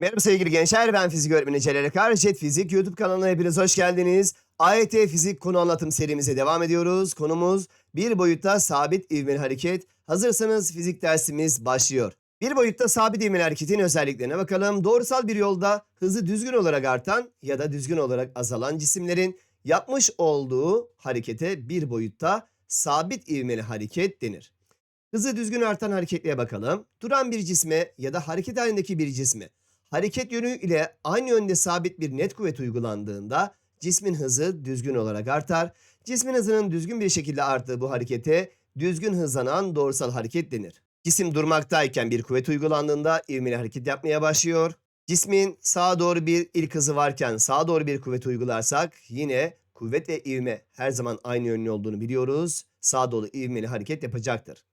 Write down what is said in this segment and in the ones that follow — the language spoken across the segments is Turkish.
Merhaba sevgili gençler ben fizik öğretmeni Celal Akar. Jet Fizik YouTube kanalına hepiniz hoş geldiniz. AYT Fizik konu anlatım serimize devam ediyoruz. Konumuz bir boyutta sabit ivmeli hareket. Hazırsanız fizik dersimiz başlıyor. Bir boyutta sabit ivmeli hareketin özelliklerine bakalım. Doğrusal bir yolda hızı düzgün olarak artan ya da düzgün olarak azalan cisimlerin yapmış olduğu harekete bir boyutta sabit ivmeli hareket denir. Hızı düzgün artan hareketliğe bakalım. Duran bir cisme ya da hareket halindeki bir cisme hareket yönü ile aynı yönde sabit bir net kuvvet uygulandığında cismin hızı düzgün olarak artar. Cismin hızının düzgün bir şekilde arttığı bu harekete düzgün hızlanan doğrusal hareket denir. Cisim durmaktayken bir kuvvet uygulandığında ivmeli hareket yapmaya başlıyor. Cismin sağa doğru bir ilk hızı varken sağa doğru bir kuvvet uygularsak yine kuvvet ve ivme her zaman aynı yönlü olduğunu biliyoruz. Sağa doğru ivmeli hareket yapacaktır.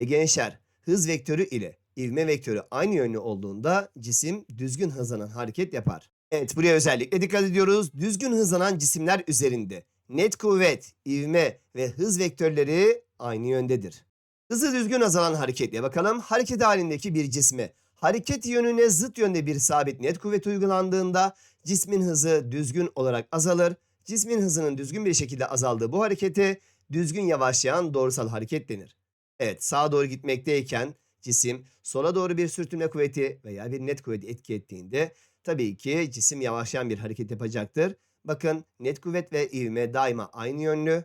E gençler hız vektörü ile ivme vektörü aynı yönlü olduğunda cisim düzgün hızlanan hareket yapar. Evet buraya özellikle dikkat ediyoruz. Düzgün hızlanan cisimler üzerinde net kuvvet, ivme ve hız vektörleri aynı yöndedir. Hızı düzgün azalan hareketle bakalım. Hareket halindeki bir cisme hareket yönüne zıt yönde bir sabit net kuvvet uygulandığında cismin hızı düzgün olarak azalır. Cismin hızının düzgün bir şekilde azaldığı bu harekete düzgün yavaşlayan doğrusal hareket denir. Evet sağa doğru gitmekteyken cisim sola doğru bir sürtünme kuvveti veya bir net kuvveti etki ettiğinde tabii ki cisim yavaşlayan bir hareket yapacaktır. Bakın net kuvvet ve ivme daima aynı yönlü.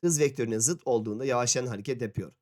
Hız vektörüne zıt olduğunda yavaşlayan hareket yapıyor.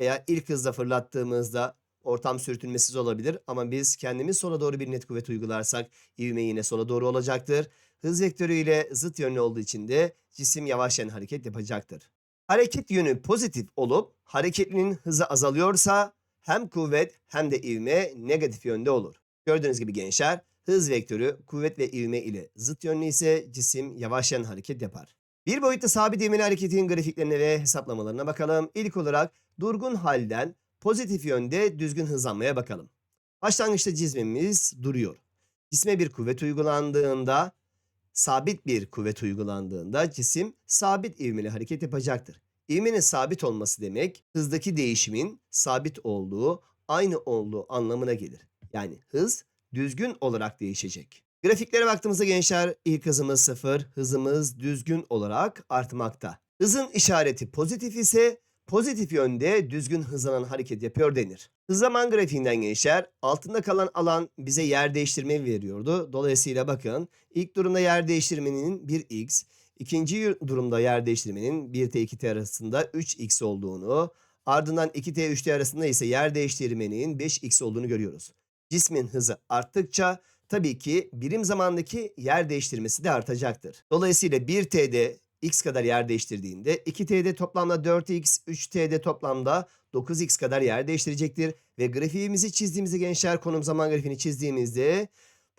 Veya ilk hızla fırlattığımızda ortam sürtünmesiz olabilir ama biz kendimiz sola doğru bir net kuvvet uygularsak ivme yine sola doğru olacaktır. Hız vektörüyle zıt yönlü olduğu için de cisim yavaşlayan hareket yapacaktır. Hareket yönü pozitif olup hareketlinin hızı azalıyorsa hem kuvvet hem de ivme negatif yönde olur. Gördüğünüz gibi gençler hız vektörü kuvvet ve ivme ile zıt yönlü ise cisim yavaşlayan hareket yapar. Bir boyutta sabit ivmeli hareketin grafiklerine ve hesaplamalarına bakalım. İlk olarak durgun halden pozitif yönde düzgün hızlanmaya bakalım. Başlangıçta cismimiz duruyor. Cisme bir kuvvet uygulandığında sabit bir kuvvet uygulandığında cisim sabit ivmeli hareket yapacaktır. İvmenin sabit olması demek hızdaki değişimin sabit olduğu, aynı olduğu anlamına gelir. Yani hız düzgün olarak değişecek. Grafiklere baktığımızda gençler ilk hızımız sıfır, hızımız düzgün olarak artmakta. Hızın işareti pozitif ise pozitif yönde düzgün hızlanan hareket yapıyor denir. Hız zaman grafiğinden gençler altında kalan alan bize yer değiştirme veriyordu. Dolayısıyla bakın ilk durumda yer değiştirmenin 1x, ikinci durumda yer değiştirmenin 1t 2t arasında 3x olduğunu, ardından 2t 3t arasında ise yer değiştirmenin 5x olduğunu görüyoruz. Cismin hızı arttıkça tabii ki birim zamandaki yer değiştirmesi de artacaktır. Dolayısıyla 1t'de x kadar yer değiştirdiğinde 2t'de toplamda 4x, 3t'de toplamda 9x kadar yer değiştirecektir. Ve grafiğimizi çizdiğimizde gençler konum zaman grafiğini çizdiğimizde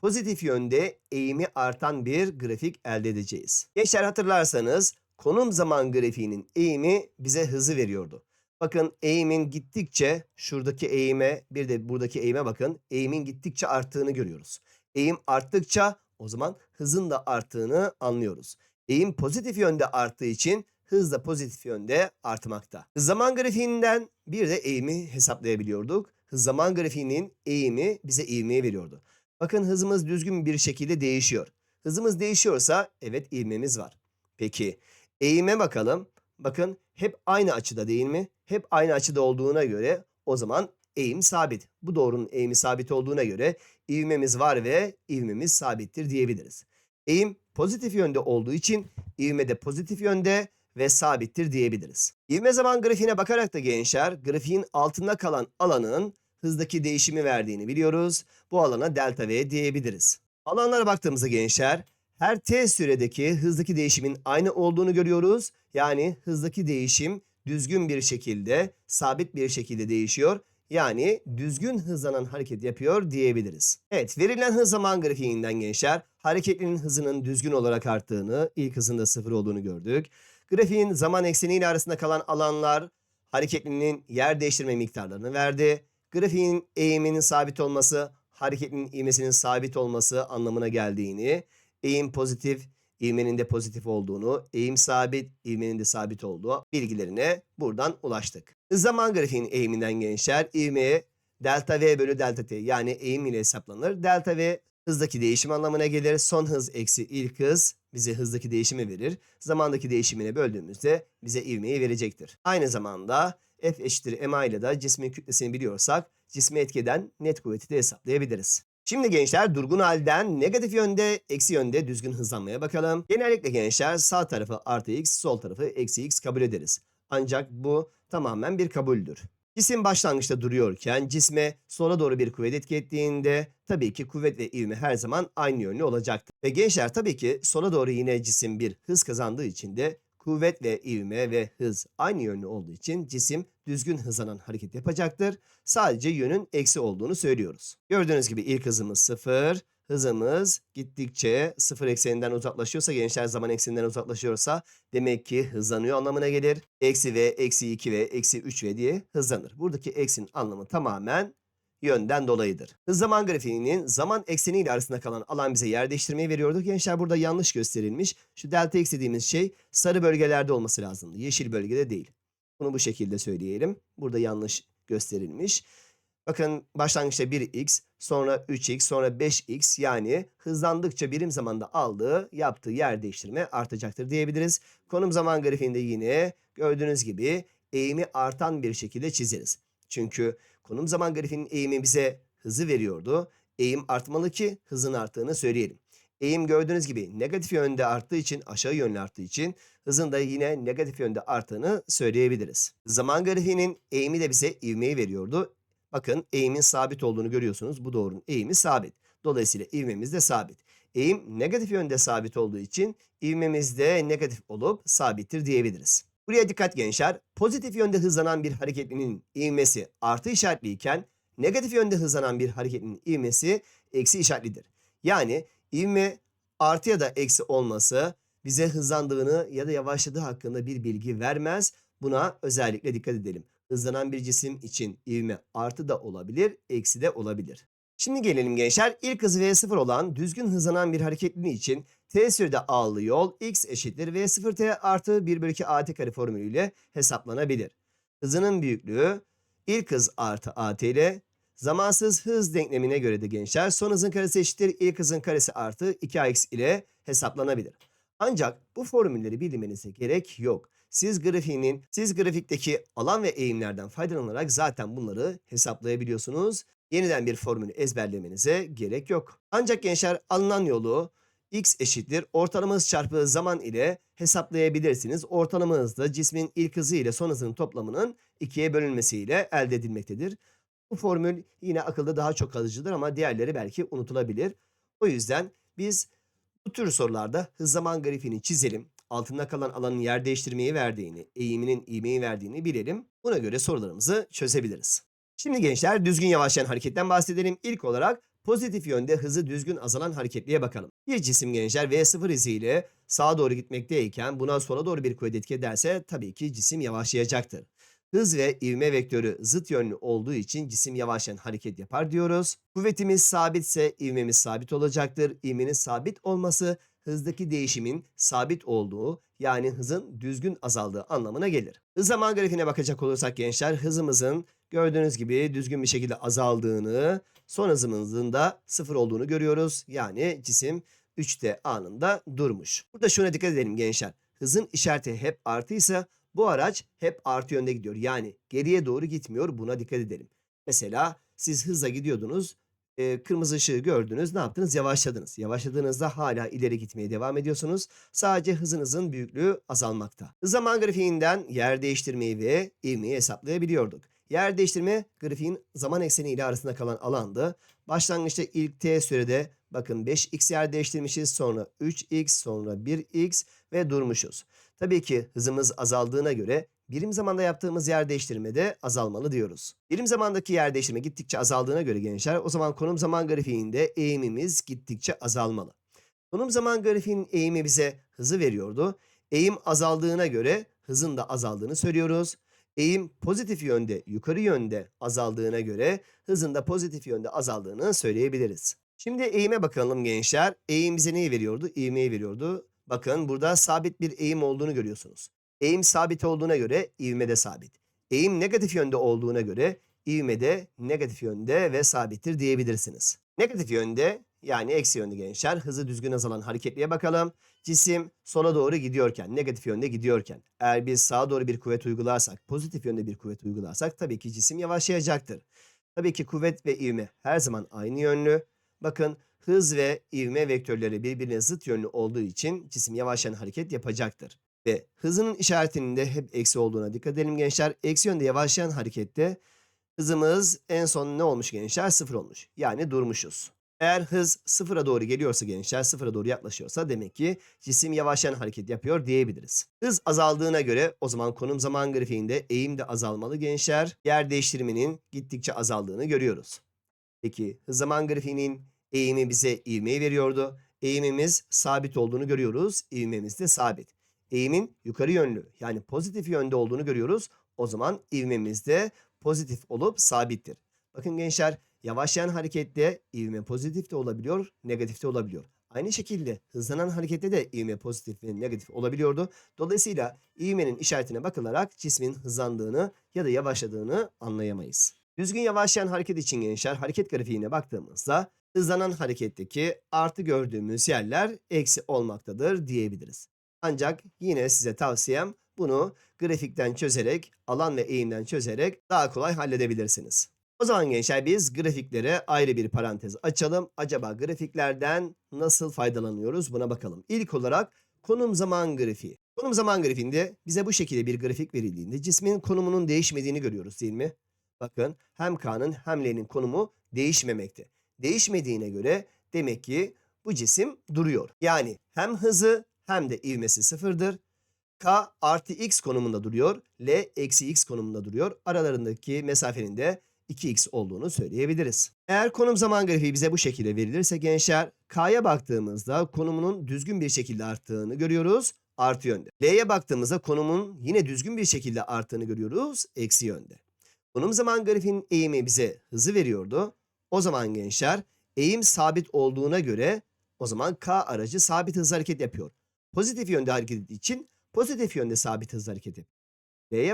pozitif yönde eğimi artan bir grafik elde edeceğiz. Gençler hatırlarsanız konum zaman grafiğinin eğimi bize hızı veriyordu. Bakın eğimin gittikçe şuradaki eğime bir de buradaki eğime bakın. Eğimin gittikçe arttığını görüyoruz. Eğim arttıkça o zaman hızın da arttığını anlıyoruz. Eğim pozitif yönde arttığı için hız da pozitif yönde artmakta. Hız zaman grafiğinden bir de eğimi hesaplayabiliyorduk. Hız zaman grafiğinin eğimi bize ivmeyi veriyordu. Bakın hızımız düzgün bir şekilde değişiyor. Hızımız değişiyorsa evet ivmemiz var. Peki eğime bakalım. Bakın hep aynı açıda değil mi? Hep aynı açıda olduğuna göre o zaman eğim sabit. Bu doğrunun eğimi sabit olduğuna göre ivmemiz var ve ivmemiz sabittir diyebiliriz. Eğim pozitif yönde olduğu için ivme de pozitif yönde ve sabittir diyebiliriz. İvme zaman grafiğine bakarak da gençler grafiğin altında kalan alanın hızdaki değişimi verdiğini biliyoruz. Bu alana delta V diyebiliriz. Alanlara baktığımızda gençler her t süredeki hızdaki değişimin aynı olduğunu görüyoruz. Yani hızdaki değişim düzgün bir şekilde, sabit bir şekilde değişiyor. Yani düzgün hızlanan hareket yapıyor diyebiliriz. Evet verilen hız zaman grafiğinden gençler hareketlinin hızının düzgün olarak arttığını, ilk hızında sıfır olduğunu gördük. Grafiğin zaman ekseniyle arasında kalan alanlar hareketlinin yer değiştirme miktarlarını verdi. Grafiğin eğiminin sabit olması, hareketin ivmesinin sabit olması anlamına geldiğini, eğim pozitif, ivmenin de pozitif olduğunu, eğim sabit, ivmenin de sabit olduğu bilgilerine buradan ulaştık. Zaman grafiğinin eğiminden gençler ivmeye delta V bölü delta T yani eğim ile hesaplanır. Delta V hızdaki değişim anlamına gelir. Son hız eksi ilk hız bize hızdaki değişimi verir. Zamandaki değişimine böldüğümüzde bize ivmeyi verecektir. Aynı zamanda F eşittir ma ile de cismin kütlesini biliyorsak cismi etkeden net kuvveti de hesaplayabiliriz. Şimdi gençler durgun halden negatif yönde, eksi yönde düzgün hızlanmaya bakalım. Genellikle gençler sağ tarafı artı x, sol tarafı eksi x kabul ederiz. Ancak bu tamamen bir kabuldür. Cisim başlangıçta duruyorken cisme sola doğru bir kuvvet etki ettiğinde tabii ki kuvvet ve ivme her zaman aynı yönlü olacaktır. Ve gençler tabii ki sola doğru yine cisim bir hız kazandığı için de kuvvet ve ivme ve hız aynı yönlü olduğu için cisim düzgün hızlanan hareket yapacaktır. Sadece yönün eksi olduğunu söylüyoruz. Gördüğünüz gibi ilk hızımız sıfır. Hızımız gittikçe sıfır ekseninden uzaklaşıyorsa gençler zaman ekseninden uzaklaşıyorsa demek ki hızlanıyor anlamına gelir. Eksi v, eksi 2 v, eksi 3 v diye hızlanır. Buradaki eksinin anlamı tamamen yönden dolayıdır. Zaman grafiğinin zaman ekseniyle arasında kalan alan bize yer değiştirmeyi veriyordu. Gençler burada yanlış gösterilmiş. Şu delta x dediğimiz şey sarı bölgelerde olması lazımdı. Yeşil bölgede değil. Bunu bu şekilde söyleyelim. Burada yanlış gösterilmiş. Bakın başlangıçta 1x, sonra 3x, sonra 5x yani hızlandıkça birim zamanda aldığı, yaptığı yer değiştirme artacaktır diyebiliriz. Konum zaman grafiğinde yine gördüğünüz gibi eğimi artan bir şekilde çizeriz. Çünkü konum zaman grafiğinin eğimi bize hızı veriyordu. Eğim artmalı ki hızın arttığını söyleyelim. Eğim gördüğünüz gibi negatif yönde arttığı için, aşağı yönlü arttığı için hızın da yine negatif yönde arttığını söyleyebiliriz. Zaman grafiğinin eğimi de bize ivmeyi veriyordu. Bakın eğimin sabit olduğunu görüyorsunuz. Bu doğrunun eğimi sabit. Dolayısıyla ivmemiz de sabit. Eğim negatif yönde sabit olduğu için ivmemiz de negatif olup sabittir diyebiliriz. Buraya dikkat gençler. Pozitif yönde hızlanan bir hareketlinin ivmesi artı işaretliyken negatif yönde hızlanan bir hareketlinin ivmesi eksi işaretlidir. Yani ivme artı ya da eksi olması bize hızlandığını ya da yavaşladığı hakkında bir bilgi vermez. Buna özellikle dikkat edelim. Hızlanan bir cisim için ivme artı da olabilir, eksi de olabilir. Şimdi gelelim gençler. İlk hızı V0 olan düzgün hızlanan bir hareketliliği için t sürede aldığı yol x eşittir V0t artı 1 bölü 2 at kare formülüyle hesaplanabilir. Hızının büyüklüğü ilk hız artı at ile zamansız hız denklemine göre de gençler son hızın karesi eşittir ilk hızın karesi artı 2ax ile hesaplanabilir. Ancak bu formülleri bilmenize gerek yok. Siz grafiğinin, siz grafikteki alan ve eğimlerden faydalanarak zaten bunları hesaplayabiliyorsunuz. Yeniden bir formülü ezberlemenize gerek yok. Ancak gençler alınan yolu x eşittir ortalama hız çarpı zaman ile hesaplayabilirsiniz. Ortalama hız da cismin ilk hızı ile son hızının toplamının ikiye bölünmesiyle elde edilmektedir. Bu formül yine akılda daha çok kalıcıdır ama diğerleri belki unutulabilir. O yüzden biz bu tür sorularda hız zaman grafiğini çizelim. Altında kalan alanın yer değiştirmeyi verdiğini, eğiminin ivmeyi verdiğini bilelim. Buna göre sorularımızı çözebiliriz. Şimdi gençler düzgün yavaşlayan hareketten bahsedelim. İlk olarak pozitif yönde hızı düzgün azalan hareketliğe bakalım. Bir cisim gençler V0 hızıyla sağa doğru gitmekteyken buna sola doğru bir kuvvet etki ederse tabii ki cisim yavaşlayacaktır. Hız ve ivme vektörü zıt yönlü olduğu için cisim yavaşlayan hareket yapar diyoruz. Kuvvetimiz sabitse ivmemiz sabit olacaktır. İvmenin sabit olması hızdaki değişimin sabit olduğu yani hızın düzgün azaldığı anlamına gelir. Hız zaman grafiğine bakacak olursak gençler hızımızın gördüğünüz gibi düzgün bir şekilde azaldığını, son hızımızın da sıfır olduğunu görüyoruz. Yani cisim 3T anında durmuş. Burada şuna dikkat edelim gençler. Hızın işareti hep artıysa bu araç hep artı yönde gidiyor. Yani geriye doğru gitmiyor. Buna dikkat edelim. Mesela siz hızla gidiyordunuz. e, kırmızı ışığı gördünüz. Ne yaptınız? Yavaşladınız. Yavaşladığınızda hala ileri gitmeye devam ediyorsunuz. Sadece hızınızın büyüklüğü azalmakta. Zaman grafiğinden yer değiştirmeyi ve ivmeyi hesaplayabiliyorduk. Yer değiştirme grafiğin zaman ekseni ile arasında kalan alandı. Başlangıçta ilk t sürede bakın 5x yer değiştirmişiz. Sonra 3x, sonra 1x ve durmuşuz. Tabii ki hızımız azaldığına göre birim zamanda yaptığımız yer değiştirme de azalmalı diyoruz. Birim zamandaki yer değiştirme gittikçe azaldığına göre gençler o zaman konum zaman grafiğinde eğimimiz gittikçe azalmalı. Konum zaman grafiğinin eğimi bize hızı veriyordu. Eğim azaldığına göre hızın da azaldığını söylüyoruz. Eğim pozitif yönde, yukarı yönde azaldığına göre hızın da pozitif yönde azaldığını söyleyebiliriz. Şimdi eğime bakalım gençler. Eğim bize neyi veriyordu? İvmeyi veriyordu. Bakın burada sabit bir eğim olduğunu görüyorsunuz. Eğim sabit olduğuna göre ivme de sabit. Eğim negatif yönde olduğuna göre ivme de negatif yönde ve sabittir diyebilirsiniz. Negatif yönde yani eksi yönde gençler hızı düzgün azalan hareketliye bakalım. Cisim sola doğru gidiyorken, negatif yönde gidiyorken eğer biz sağa doğru bir kuvvet uygularsak, pozitif yönde bir kuvvet uygularsak tabii ki cisim yavaşlayacaktır. Tabii ki kuvvet ve ivme her zaman aynı yönlü. Bakın hız ve ivme vektörleri birbirine zıt yönlü olduğu için cisim yavaşlayan hareket yapacaktır. Ve hızının işaretinin de hep eksi olduğuna dikkat edelim gençler. Eksi yönde yavaşlayan harekette hızımız en son ne olmuş gençler? Sıfır olmuş. Yani durmuşuz. Eğer hız sıfıra doğru geliyorsa gençler sıfıra doğru yaklaşıyorsa demek ki cisim yavaşlayan hareket yapıyor diyebiliriz. Hız azaldığına göre o zaman konum zaman grafiğinde eğim de azalmalı gençler. Yer değiştirmenin gittikçe azaldığını görüyoruz. Peki hız zaman grafiğinin eğimi bize ivmeyi veriyordu. Eğimimiz sabit olduğunu görüyoruz. İvmemiz de sabit. Eğimin yukarı yönlü yani pozitif yönde olduğunu görüyoruz. O zaman ivmemiz de pozitif olup sabittir. Bakın gençler yavaşlayan harekette ivme pozitif de olabiliyor, negatif de olabiliyor. Aynı şekilde hızlanan harekette de ivme pozitif ve negatif olabiliyordu. Dolayısıyla ivmenin işaretine bakılarak cismin hızlandığını ya da yavaşladığını anlayamayız. Düzgün yavaşlayan hareket için gençler hareket grafiğine baktığımızda hızlanan hareketteki artı gördüğümüz yerler eksi olmaktadır diyebiliriz. Ancak yine size tavsiyem bunu grafikten çözerek, alan ve eğimden çözerek daha kolay halledebilirsiniz. O zaman gençler biz grafiklere ayrı bir parantez açalım. Acaba grafiklerden nasıl faydalanıyoruz buna bakalım. İlk olarak konum zaman grafiği. Konum zaman grafiğinde bize bu şekilde bir grafik verildiğinde cismin konumunun değişmediğini görüyoruz değil mi? Bakın hem K'nın hem L'nin konumu değişmemekte. Değişmediğine göre demek ki bu cisim duruyor. Yani hem hızı hem de ivmesi sıfırdır. K artı x konumunda duruyor. L eksi x konumunda duruyor. Aralarındaki mesafenin de 2x olduğunu söyleyebiliriz. Eğer konum zaman grafiği bize bu şekilde verilirse gençler K'ya baktığımızda konumunun düzgün bir şekilde arttığını görüyoruz. Artı yönde. L'ye baktığımızda konumun yine düzgün bir şekilde arttığını görüyoruz. Eksi yönde. Konum zaman grafiğinin eğimi bize hızı veriyordu. O zaman gençler eğim sabit olduğuna göre o zaman K aracı sabit hız hareket yapıyor. Pozitif yönde hareket ettiği için pozitif yönde sabit hız hareket yapıyor.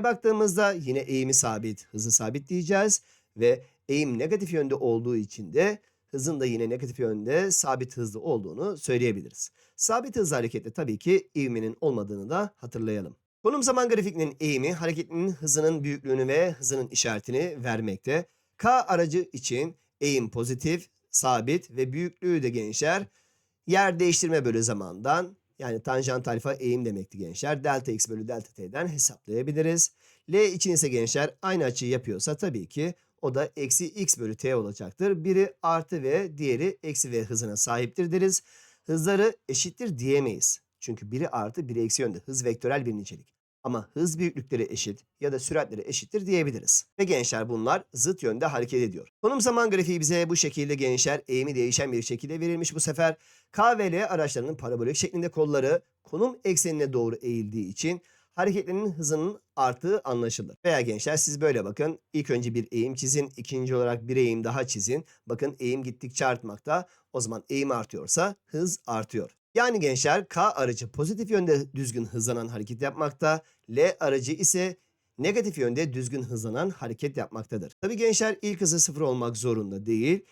Baktığımızda yine eğimi sabit, hızı sabit diyeceğiz ve eğim negatif yönde olduğu için de hızın da yine negatif yönde sabit hızlı olduğunu söyleyebiliriz. Sabit hızlı harekette tabii ki ivmenin olmadığını da hatırlayalım. Konum zaman grafikinin eğimi hareketinin hızının büyüklüğünü ve hızının işaretini vermekte. K aracı için eğim pozitif, sabit ve büyüklüğü de gençler yer değiştirme bölü zamandan yani tanjant alfa eğim demekti gençler. Delta x bölü delta t'den hesaplayabiliriz. L için ise gençler aynı açıyı yapıyorsa tabii ki o da eksi x bölü t olacaktır. Biri artı ve diğeri eksi v hızına sahiptir deriz. Hızları eşittir diyemeyiz. Çünkü biri artı biri eksi yönde. Hız vektörel bir nicelik. Ama hız büyüklükleri eşit ya da süratleri eşittir diyebiliriz. Ve gençler bunlar zıt yönde hareket ediyor. Konum zaman grafiği bize bu şekilde gençler eğimi değişen bir şekilde verilmiş bu sefer. K ve L araçlarının parabolik şeklinde kolları konum eksenine doğru eğildiği için hareketlerinin hızının arttığı anlaşılır. Veya gençler siz böyle bakın. İlk önce bir eğim çizin. ikinci olarak bir eğim daha çizin. Bakın eğim gittikçe artmakta. O zaman eğim artıyorsa hız artıyor. Yani gençler K aracı pozitif yönde düzgün hızlanan hareket yapmakta. L aracı ise negatif yönde düzgün hızlanan hareket yapmaktadır. Tabi gençler ilk hızı sıfır olmak zorunda değil.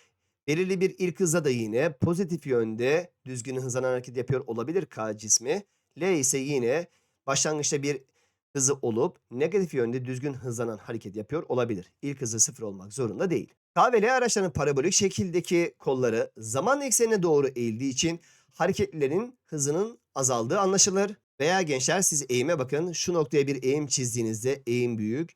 Belirli bir ilk hızda da yine pozitif yönde düzgün hızlanan hareket yapıyor olabilir K cismi. L ise yine başlangıçta bir hızı olup negatif yönde düzgün hızlanan hareket yapıyor olabilir. İlk hızı sıfır olmak zorunda değil. K ve L araçlarının parabolik şekildeki kolları zaman eksenine doğru eğildiği için hareketlerin hızının azaldığı anlaşılır. Veya gençler siz eğime bakın. Şu noktaya bir eğim çizdiğinizde eğim büyük.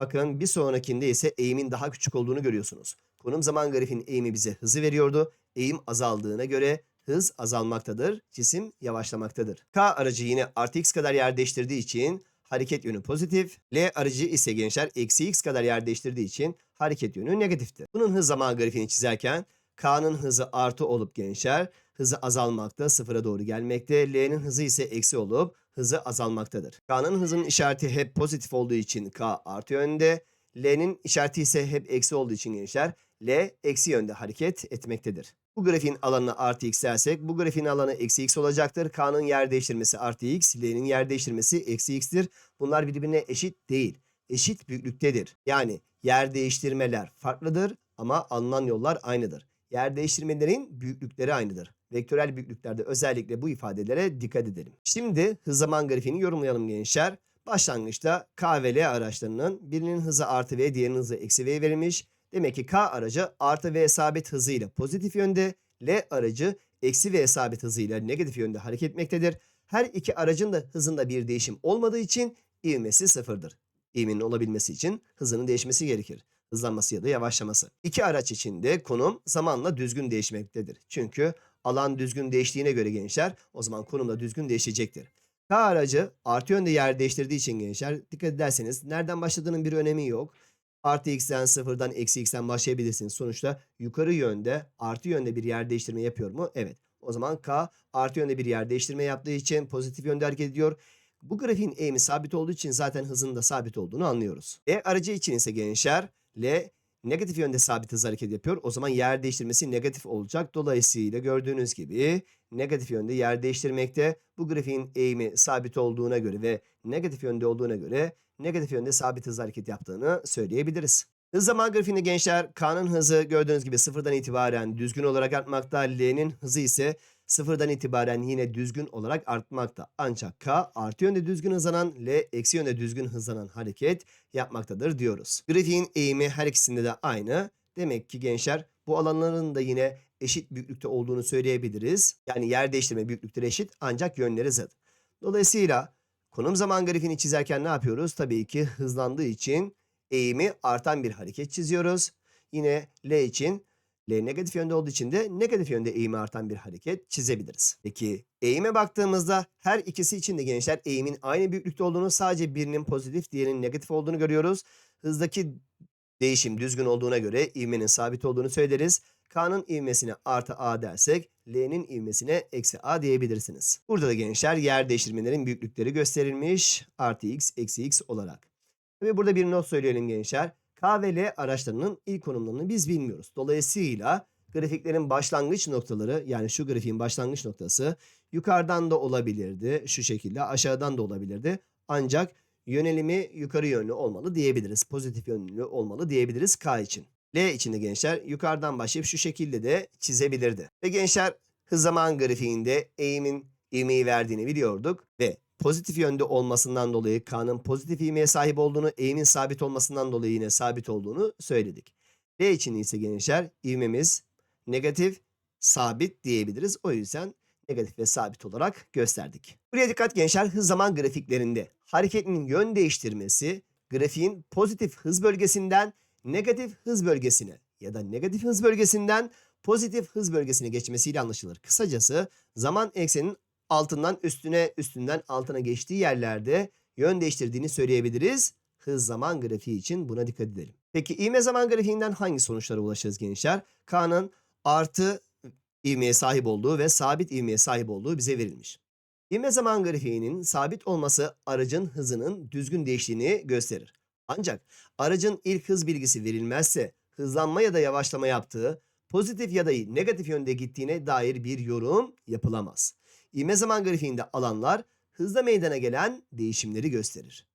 Bakın bir sonrakinde ise eğimin daha küçük olduğunu görüyorsunuz. Konum zaman grafiğinin eğimi bize hızı veriyordu. Eğim azaldığına göre hız azalmaktadır. Cisim yavaşlamaktadır. K aracı yine artı x kadar yer değiştirdiği için hareket yönü pozitif. L aracı ise gençler eksi x kadar yer değiştirdiği için hareket yönü negatiftir. Bunun hız zaman grafiğini çizerken K'nın hızı artı olup gençler hızı azalmakta sıfıra doğru gelmekte. L'nin hızı ise eksi olup hızı azalmaktadır. K'nın hızının işareti hep pozitif olduğu için K artı yönde. L'nin işareti ise hep eksi olduğu için gençler L eksi yönde hareket etmektedir. Bu grafiğin alanına artı x dersek bu grafiğin alanı eksi x olacaktır. K'nın yer değiştirmesi artı x, L'nin yer değiştirmesi eksi x'tir. Bunlar birbirine eşit değil. eşit büyüklüktedir. Yani yer değiştirmeler farklıdır ama alınan yollar aynıdır. Yer değiştirmelerin büyüklükleri aynıdır. Vektörel büyüklüklerde özellikle bu ifadelere dikkat edelim. Şimdi hız zaman grafiğini yorumlayalım gençler. Başlangıçta K ve L araçlarının birinin hızı artı V, diğerinin hızı eksi V verilmiş. Demek ki K aracı artı V sabit hızıyla pozitif yönde, L aracı eksi V sabit hızıyla negatif yönde hareket etmektedir. Her iki aracın da hızında bir değişim olmadığı için ivmesi sıfırdır. İvmenin olabilmesi için hızının değişmesi gerekir. Hızlanması ya da yavaşlaması. İki araç için de konum zamanla düzgün değişmektedir. Çünkü alan düzgün değiştiğine göre gençler o zaman konum da düzgün değişecektir. K aracı artı yönde yer değiştirdiği için gençler dikkat ederseniz nereden başladığının bir önemi yok. Artı x'ten sıfırdan eksi x'ten başlayabilirsiniz. Sonuçta yukarı yönde artı yönde bir yer değiştirme yapıyor mu? Evet. O zaman K artı yönde bir yer değiştirme yaptığı için pozitif yönde hareket ediyor. Bu grafiğin eğimi sabit olduğu için zaten hızının da sabit olduğunu anlıyoruz. E aracı için ise gençler L negatif yönde sabit hız hareket yapıyor. O zaman yer değiştirmesi negatif olacak. Dolayısıyla gördüğünüz gibi negatif yönde yer değiştirmekte. Bu grafiğin eğimi sabit olduğuna göre ve negatif yönde olduğuna göre negatif yönde sabit hız hareket yaptığını söyleyebiliriz. Hız zaman grafiğinde gençler K'nın hızı gördüğünüz gibi sıfırdan itibaren düzgün olarak artmakta. L'nin hızı ise sıfırdan itibaren yine düzgün olarak artmakta. Ancak K artı yönde düzgün hızlanan, L eksi yönde düzgün hızlanan hareket yapmaktadır diyoruz. Grafiğin eğimi her ikisinde de aynı. Demek ki gençler bu alanların da yine eşit büyüklükte olduğunu söyleyebiliriz. Yani yer değiştirme büyüklükleri eşit ancak yönleri zıt. Dolayısıyla konum zaman grafiğini çizerken ne yapıyoruz? Tabii ki hızlandığı için eğimi artan bir hareket çiziyoruz. Yine L için L negatif yönde olduğu için de negatif yönde eğimi artan bir hareket çizebiliriz. Peki eğime baktığımızda her ikisi için de gençler eğimin aynı büyüklükte olduğunu sadece birinin pozitif diğerinin negatif olduğunu görüyoruz. Hızdaki değişim düzgün olduğuna göre ivmenin sabit olduğunu söyleriz. K'nın ivmesine artı A dersek L'nin ivmesine eksi A diyebilirsiniz. Burada da gençler yer değiştirmelerin büyüklükleri gösterilmiş. Artı X eksi X olarak. Ve burada bir not söyleyelim gençler. K ve L araçlarının ilk konumlarını biz bilmiyoruz. Dolayısıyla grafiklerin başlangıç noktaları yani şu grafiğin başlangıç noktası yukarıdan da olabilirdi. Şu şekilde aşağıdan da olabilirdi. Ancak yönelimi yukarı yönlü olmalı diyebiliriz. Pozitif yönlü olmalı diyebiliriz K için. L için de gençler yukarıdan başlayıp şu şekilde de çizebilirdi. Ve gençler hız zaman grafiğinde eğimin ivmeyi verdiğini biliyorduk ve pozitif yönde olmasından dolayı K'nın pozitif ivmeye sahip olduğunu, eğimin sabit olmasından dolayı yine sabit olduğunu söyledik. L için ise gençler ivmemiz negatif, sabit diyebiliriz. O yüzden negatif ve sabit olarak gösterdik. Buraya dikkat gençler hız zaman grafiklerinde hareketin yön değiştirmesi grafiğin pozitif hız bölgesinden negatif hız bölgesine ya da negatif hız bölgesinden pozitif hız bölgesine geçmesiyle anlaşılır. Kısacası zaman eksenin altından üstüne, üstünden altına geçtiği yerlerde yön değiştirdiğini söyleyebiliriz. Hız zaman grafiği için buna dikkat edelim. Peki ivme zaman grafiğinden hangi sonuçlara ulaşırız gençler? K'nın artı ivmeye sahip olduğu ve sabit ivmeye sahip olduğu bize verilmiş. İvme zaman grafiğinin sabit olması aracın hızının düzgün değiştiğini gösterir. Ancak aracın ilk hız bilgisi verilmezse hızlanma ya da yavaşlama yaptığı pozitif ya da negatif yönde gittiğine dair bir yorum yapılamaz. İvme zaman grafiğinde alanlar hızla meydana gelen değişimleri gösterir.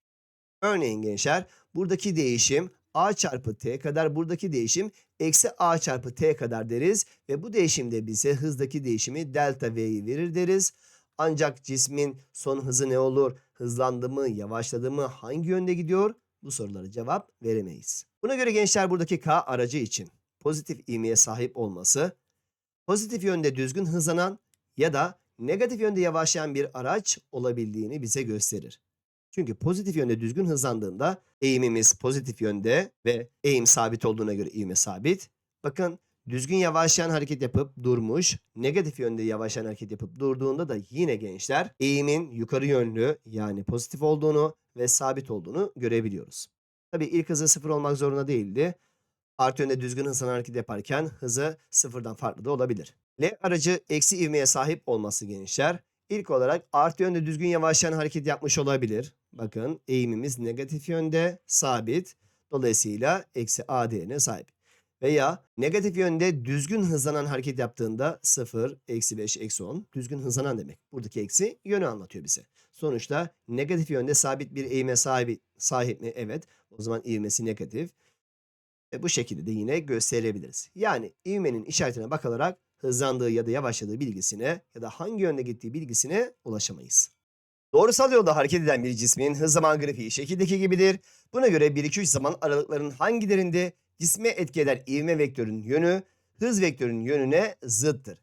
Örneğin gençler buradaki değişim a çarpı t kadar buradaki değişim eksi a çarpı t kadar deriz ve bu değişimde bize hızdaki değişimi delta v'yi verir deriz. Ancak cismin son hızı ne olur? Hızlandı mı, yavaşladı mı, hangi yönde gidiyor? Bu sorulara cevap veremeyiz. Buna göre gençler buradaki k aracı için pozitif ivmeye sahip olması, pozitif yönde düzgün hızlanan ya da negatif yönde yavaşlayan bir araç olabildiğini bize gösterir. Çünkü pozitif yönde düzgün hızlandığında eğimimiz pozitif yönde ve eğim sabit olduğuna göre ivme sabit. Bakın düzgün yavaşlayan hareket yapıp durmuş, negatif yönde yavaşlayan hareket yapıp durduğunda da yine gençler eğimin yukarı yönlü yani pozitif olduğunu ve sabit olduğunu görebiliyoruz. Tabii ilk hızı sıfır olmak zorunda değildi. Artı yönde düzgün hızlanan hareket yaparken hızı sıfırdan farklı da olabilir. L aracı eksi ivmeye sahip olması gençler. İlk olarak artı yönde düzgün yavaşlayan hareket yapmış olabilir. Bakın eğimimiz negatif yönde sabit. Dolayısıyla eksi a değerine sahip. Veya negatif yönde düzgün hızlanan hareket yaptığında 0, eksi 5, eksi 10 düzgün hızlanan demek. Buradaki eksi yönü anlatıyor bize. Sonuçta negatif yönde sabit bir eğime sahip, sahip mi? Evet. O zaman ivmesi negatif. Ve bu şekilde de yine gösterebiliriz. Yani ivmenin işaretine bakılarak hızlandığı ya da yavaşladığı bilgisine ya da hangi yönde gittiği bilgisine ulaşamayız. Doğrusal yolda hareket eden bir cismin hız zaman grafiği şekildeki gibidir. Buna göre 1-2-3 zaman aralıklarının hangilerinde cisme etki eden ivme vektörünün yönü hız vektörünün yönüne zıttır.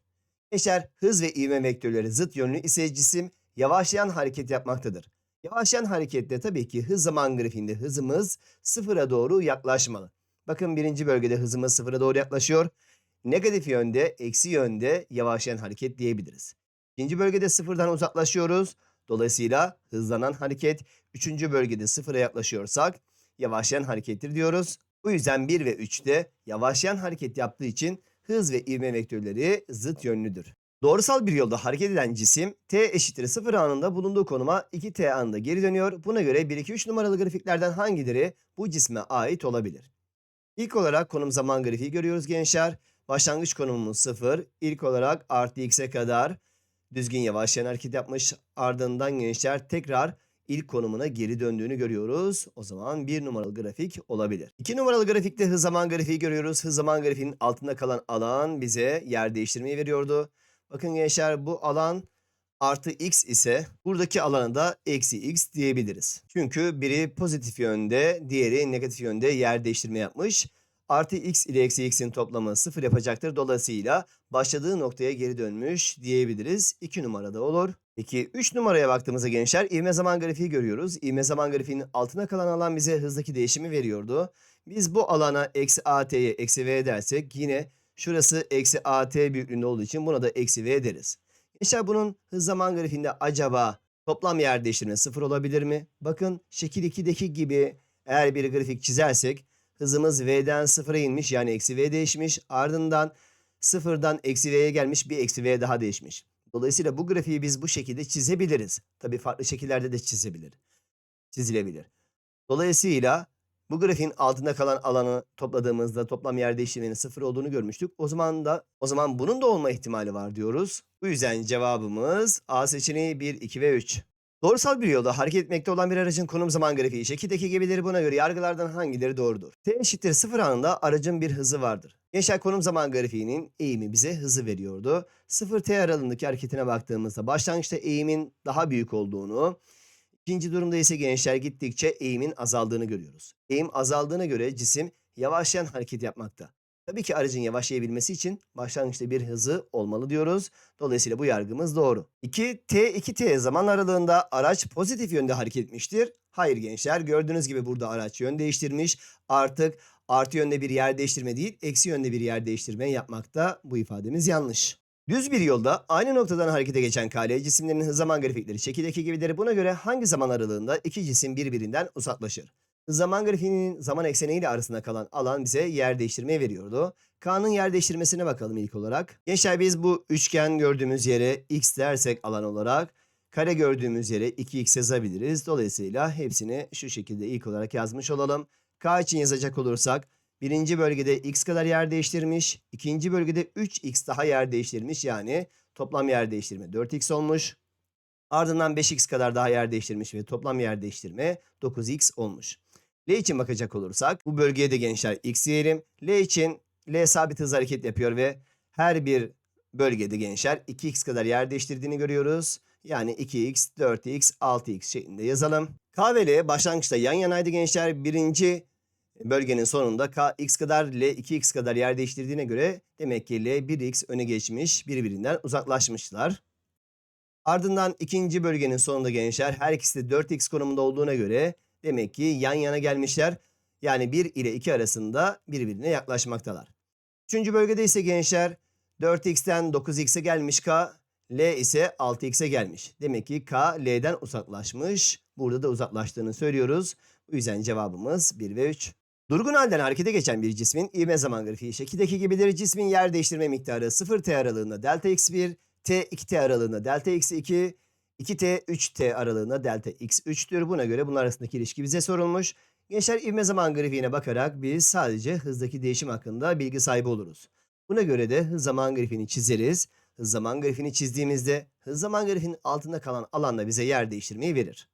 Eşer hız ve ivme vektörleri zıt yönlü ise cisim yavaşlayan hareket yapmaktadır. Yavaşlayan harekette tabii ki hız zaman grafiğinde hızımız sıfıra doğru yaklaşmalı. Bakın birinci bölgede hızımız sıfıra doğru yaklaşıyor. Negatif yönde, eksi yönde yavaşlayan hareket diyebiliriz. İkinci bölgede sıfırdan uzaklaşıyoruz. Dolayısıyla hızlanan hareket. Üçüncü bölgede sıfıra yaklaşıyorsak yavaşlayan harekettir diyoruz. Bu yüzden 1 ve 3'te yavaşlayan hareket yaptığı için hız ve ivme vektörleri zıt yönlüdür. Doğrusal bir yolda hareket eden cisim t eşittir 0 anında bulunduğu konuma 2t anında geri dönüyor. Buna göre 1-2-3 numaralı grafiklerden hangileri bu cisme ait olabilir? İlk olarak konum zaman grafiği görüyoruz gençler. Başlangıç konumumuz 0. İlk olarak artı x'e kadar düzgün yavaşlayan hareket yapmış. Ardından gençler tekrar ilk konumuna geri döndüğünü görüyoruz. O zaman bir numaralı grafik olabilir. İki numaralı grafikte hız zaman grafiği görüyoruz. Hız zaman grafiğinin altında kalan alan bize yer değiştirmeyi veriyordu. Bakın gençler bu alan artı x ise buradaki alana da eksi x diyebiliriz. Çünkü biri pozitif yönde, diğeri negatif yönde yer değiştirme yapmış. Artı x ile eksi x'in toplamı sıfır yapacaktır. Dolayısıyla başladığı noktaya geri dönmüş diyebiliriz. 2 numarada olur. Peki 3 numaraya baktığımızda gençler ivme zaman grafiği görüyoruz. İvme zaman grafiğinin altına kalan alan bize hızdaki değişimi veriyordu. Biz bu alana eksi at'ye eksi v dersek yine şurası eksi at büyüklüğünde olduğu için buna da eksi v deriz. Gençler bunun hız zaman grafiğinde acaba toplam yer değiştirme sıfır olabilir mi? Bakın şekil 2'deki gibi eğer bir grafik çizersek hızımız v'den sıfıra inmiş yani eksi v değişmiş. Ardından sıfırdan eksi v'ye gelmiş bir eksi v daha değişmiş. Dolayısıyla bu grafiği biz bu şekilde çizebiliriz. Tabii farklı şekillerde de çizebilir. Çizilebilir. Dolayısıyla bu grafiğin altında kalan alanı topladığımızda toplam yer değişiminin sıfır olduğunu görmüştük. O zaman da o zaman bunun da olma ihtimali var diyoruz. Bu yüzden cevabımız A seçeneği 1, 2 ve 3. Doğrusal bir yolda hareket etmekte olan bir aracın konum zaman grafiği şekildeki gibidir. Buna göre yargılardan hangileri doğrudur? T eşittir 0 anında aracın bir hızı vardır. Gençler konum zaman grafiğinin eğimi bize hızı veriyordu. 0T aralığındaki hareketine baktığımızda başlangıçta eğimin daha büyük olduğunu, ikinci durumda ise gençler gittikçe eğimin azaldığını görüyoruz. Eğim azaldığına göre cisim yavaşlayan hareket yapmakta. Tabii ki aracın yavaşlayabilmesi için başlangıçta bir hızı olmalı diyoruz. Dolayısıyla bu yargımız doğru. 2 T 2 T zaman aralığında araç pozitif yönde hareket etmiştir. Hayır gençler gördüğünüz gibi burada araç yön değiştirmiş. Artık artı yönde bir yer değiştirme değil eksi yönde bir yer değiştirme yapmakta. Bu ifademiz yanlış. Düz bir yolda aynı noktadan harekete geçen kale cisimlerin hız zaman grafikleri şekildeki gibidir. Buna göre hangi zaman aralığında iki cisim birbirinden uzaklaşır? Zaman grafiğinin zaman ekseniyle arasında kalan alan bize yer değiştirmeyi veriyordu. K'nın yer değiştirmesine bakalım ilk olarak. Gençler biz bu üçgen gördüğümüz yere x dersek alan olarak kare gördüğümüz yere 2x yazabiliriz. Dolayısıyla hepsini şu şekilde ilk olarak yazmış olalım. K için yazacak olursak birinci bölgede x kadar yer değiştirmiş. ikinci bölgede 3x daha yer değiştirmiş. Yani toplam yer değiştirme 4x olmuş. Ardından 5x kadar daha yer değiştirmiş ve toplam yer değiştirme 9x olmuş. L için bakacak olursak bu bölgeye de gençler x diyelim. L için L sabit hız hareket yapıyor ve her bir bölgede gençler 2x kadar yer değiştirdiğini görüyoruz. Yani 2x, 4x, 6x şeklinde yazalım. K ve L başlangıçta yan yanaydı gençler. Birinci bölgenin sonunda K x kadar L 2x kadar yer değiştirdiğine göre demek ki L 1x öne geçmiş birbirinden uzaklaşmışlar. Ardından ikinci bölgenin sonunda gençler her ikisi de 4x konumunda olduğuna göre demek ki yan yana gelmişler. Yani 1 ile 2 arasında birbirine yaklaşmaktalar. Üçüncü bölgede ise gençler 4x'ten 9x'e gelmiş K, L ise 6x'e gelmiş. Demek ki K L'den uzaklaşmış. Burada da uzaklaştığını söylüyoruz. Bu yüzden cevabımız 1 ve 3. Durgun halden harekete geçen bir cismin ivme zaman grafiği şekildeki gibidir. Cismin yer değiştirme miktarı 0t aralığında delta x1, t 2t aralığında delta x2, 2t 3t aralığında delta x3'tür. Buna göre bunlar arasındaki ilişki bize sorulmuş. Gençler ivme zaman grafiğine bakarak biz sadece hızdaki değişim hakkında bilgi sahibi oluruz. Buna göre de hız zaman grafiğini çizeriz. Hız zaman grafiğini çizdiğimizde hız zaman grafiğinin altında kalan alanda bize yer değiştirmeyi verir.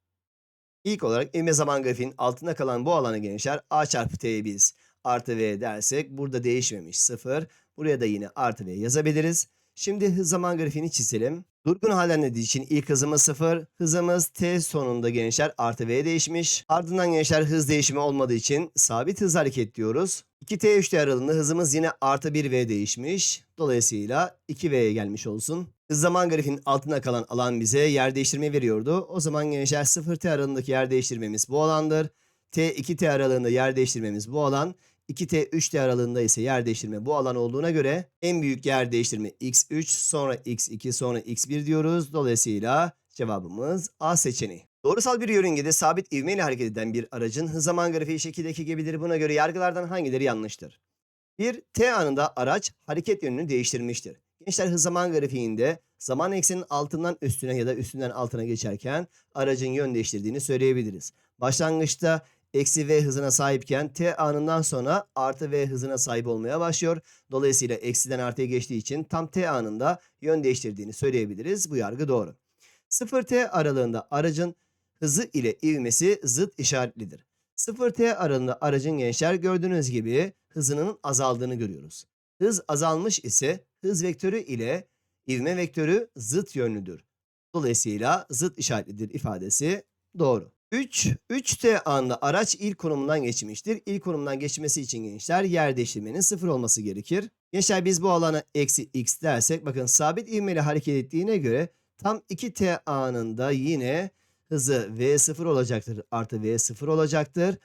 İlk olarak ivme zaman grafiğinin altında kalan bu alanı gençler a çarpı t'yi biz artı v dersek burada değişmemiş 0. Buraya da yine artı v yazabiliriz. Şimdi hız zaman grafiğini çizelim. Durgun hallendiği için ilk hızımız 0. Hızımız t sonunda gençler artı v değişmiş. Ardından gençler hız değişimi olmadığı için sabit hız hareket diyoruz. 2t 3t aralığında hızımız yine artı 1v değişmiş. Dolayısıyla 2v'ye gelmiş olsun. Zaman grafiğinin altında kalan alan bize yer değiştirme veriyordu. O zaman gençler 0t aralığındaki yer değiştirmemiz bu alandır. t 2t aralığında yer değiştirmemiz bu alan. 2t 3t aralığında ise yer değiştirme bu alan olduğuna göre en büyük yer değiştirme x3 sonra x2 sonra x1 diyoruz. Dolayısıyla cevabımız A seçeneği. Doğrusal bir yörüngede sabit ivmeyle hareket eden bir aracın hız zaman grafiği şekildeki gibidir. Buna göre yargılardan hangileri yanlıştır? 1. T anında araç hareket yönünü değiştirmiştir. Gençler zaman grafiğinde zaman ekseninin altından üstüne ya da üstünden altına geçerken aracın yön değiştirdiğini söyleyebiliriz. Başlangıçta eksi v hızına sahipken t anından sonra artı v hızına sahip olmaya başlıyor. Dolayısıyla eksiden artıya geçtiği için tam t anında yön değiştirdiğini söyleyebiliriz. Bu yargı doğru. 0t aralığında aracın hızı ile ivmesi zıt işaretlidir. 0t aralığında aracın gençler gördüğünüz gibi hızının azaldığını görüyoruz. Hız azalmış ise hız vektörü ile ivme vektörü zıt yönlüdür. Dolayısıyla zıt işaretlidir ifadesi doğru. 3. 3T anında araç ilk konumundan geçmiştir. İlk konumundan geçmesi için gençler yer değiştirmenin sıfır olması gerekir. Gençler biz bu alana eksi x dersek bakın sabit ivmeyle hareket ettiğine göre tam 2T anında yine hızı v0 olacaktır artı v0 olacaktır.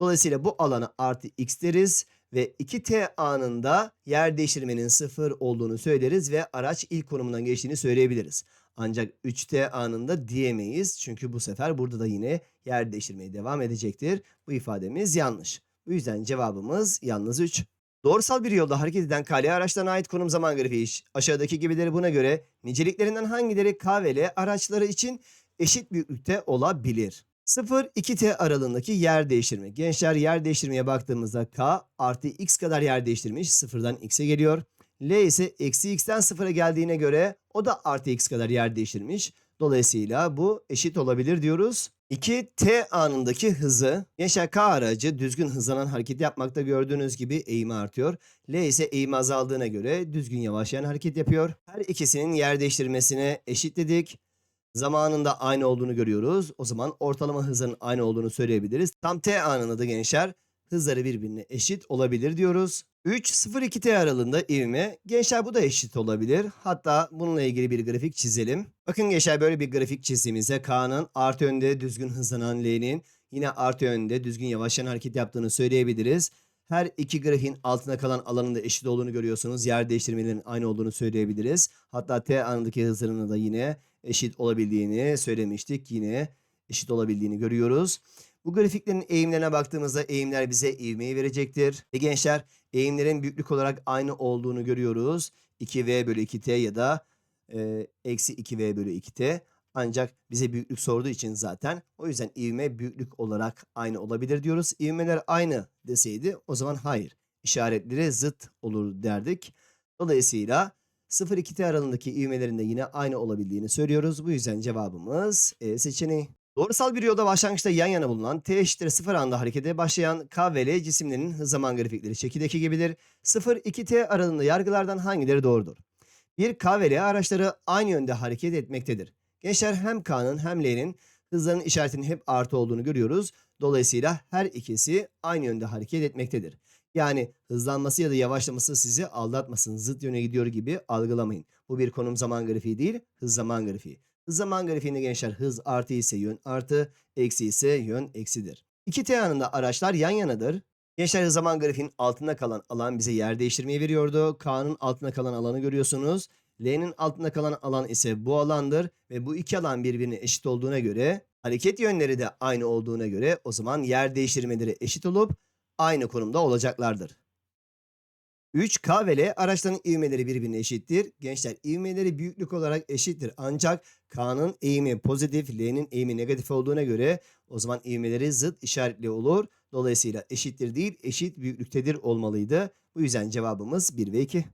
Dolayısıyla bu alana artı x deriz ve 2t anında yer değiştirmenin sıfır olduğunu söyleriz ve araç ilk konumundan geçtiğini söyleyebiliriz. Ancak 3t anında diyemeyiz çünkü bu sefer burada da yine yer değiştirmeye devam edecektir. Bu ifademiz yanlış. Bu yüzden cevabımız yalnız 3. Doğrusal bir yolda hareket eden KL araçlarına ait konum zaman grafiği aşağıdaki gibileri buna göre niceliklerinden hangileri K ve L araçları için eşit büyüklükte olabilir? 0-2T aralığındaki yer değiştirme. Gençler yer değiştirmeye baktığımızda K artı X kadar yer değiştirmiş. Sıfırdan X'e geliyor. L ise eksi X'ten sıfıra geldiğine göre o da artı X kadar yer değiştirmiş. Dolayısıyla bu eşit olabilir diyoruz. 2 T anındaki hızı gençler K aracı düzgün hızlanan hareket yapmakta gördüğünüz gibi eğimi artıyor. L ise eğimi azaldığına göre düzgün yavaşlayan hareket yapıyor. Her ikisinin yer değiştirmesine eşitledik zamanında aynı olduğunu görüyoruz. O zaman ortalama hızın aynı olduğunu söyleyebiliriz. Tam t anında da gençler hızları birbirine eşit olabilir diyoruz. 3-0-2t aralığında ivme. Gençler bu da eşit olabilir. Hatta bununla ilgili bir grafik çizelim. Bakın gençler böyle bir grafik çizdiğimizde K'nın artı yönde düzgün hızlanan L'nin yine artı yönde düzgün yavaşlayan hareket yaptığını söyleyebiliriz. Her iki grafiğin altında kalan alanın da eşit olduğunu görüyorsunuz. Yer değiştirmelerin aynı olduğunu söyleyebiliriz. Hatta t anındaki hızlarının da yine eşit olabildiğini söylemiştik. Yine eşit olabildiğini görüyoruz. Bu grafiklerin eğimlerine baktığımızda eğimler bize ivmeyi verecektir. Ve gençler eğimlerin büyüklük olarak aynı olduğunu görüyoruz. 2v bölü 2t ya da e, eksi 2v bölü 2t. Ancak bize büyüklük sorduğu için zaten o yüzden ivme büyüklük olarak aynı olabilir diyoruz. İvmeler aynı deseydi o zaman hayır. İşaretleri zıt olur derdik. Dolayısıyla 0-2t aralığındaki ivmelerin de yine aynı olabildiğini söylüyoruz. Bu yüzden cevabımız E seçeneği. Doğrusal bir yolda başlangıçta yan yana bulunan t eşittir 0 anda harekete başlayan k ve l cisimlerinin zaman grafikleri şekildeki gibidir. 0-2t aralığında yargılardan hangileri doğrudur? Bir K ve L araçları aynı yönde hareket etmektedir. Gençler hem K'nın hem L'nin hızlarının işaretinin hep artı olduğunu görüyoruz. Dolayısıyla her ikisi aynı yönde hareket etmektedir. Yani hızlanması ya da yavaşlaması sizi aldatmasın, zıt yöne gidiyor gibi algılamayın. Bu bir konum zaman grafiği değil, hız zaman grafiği. Hız zaman grafiğinde gençler hız artı ise yön artı, eksi ise yön eksidir. İki T anında araçlar yan yanadır. Gençler hız zaman grafiğinin altında kalan alan bize yer değiştirmeyi veriyordu. K'nın altında kalan alanı görüyorsunuz. L'nin altında kalan alan ise bu alandır ve bu iki alan birbirine eşit olduğuna göre hareket yönleri de aynı olduğuna göre o zaman yer değiştirmeleri eşit olup aynı konumda olacaklardır. 3 K ve L araçların ivmeleri birbirine eşittir. Gençler ivmeleri büyüklük olarak eşittir. Ancak K'nın eğimi pozitif, L'nin eğimi negatif olduğuna göre o zaman ivmeleri zıt işaretli olur. Dolayısıyla eşittir değil eşit büyüklüktedir olmalıydı. Bu yüzden cevabımız 1 ve 2.